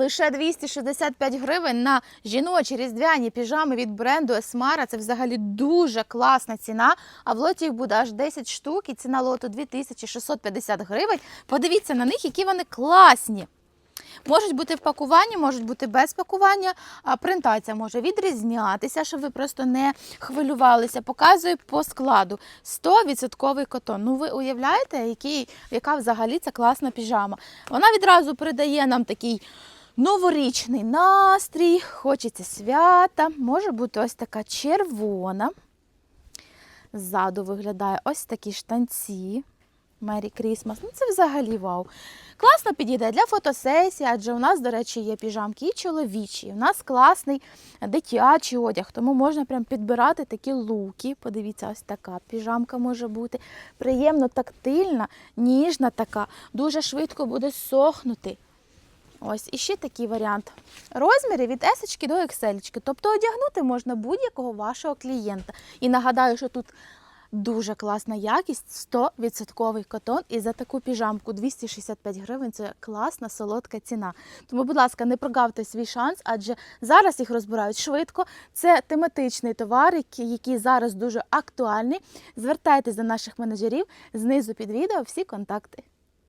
Лише 265 гривень на жіночі різдвяні піжами від бренду Esmara. Це взагалі дуже класна ціна. А в лоті їх буде аж 10 штук і ціна лоту 2650 гривень. Подивіться на них, які вони класні. Можуть бути в пакуванні, можуть бути без пакування. А принтація може відрізнятися, щоб ви просто не хвилювалися. Показую по складу 100% котон. Ну ви уявляєте, який, яка взагалі це класна піжама. Вона відразу передає нам такий новорічний настрій, хочеться свята. Може бути ось така червона. Ззаду виглядає ось такі штанці. Мері Крісмас. Ну це взагалі вау. Класно підійде для фотосесії, адже у нас, до речі, є піжамки і чоловічі. У нас класний дитячий одяг, тому можна прям підбирати такі луки. Подивіться, ось така піжамка може бути. Приємно тактильна, ніжна така, дуже швидко буде сохнути. Ось і ще такий варіант. Розміри від S до XL. Тобто одягнути можна будь-якого вашого клієнта. І нагадаю, що тут дуже класна якість, 100% котон. І за таку піжамку 265 гривень це класна, солодка ціна. Тому, будь ласка, не прогавте свій шанс, адже зараз їх розбирають швидко. Це тематичний товар, який зараз дуже актуальний. Звертайтеся до наших менеджерів знизу під відео всі контакти.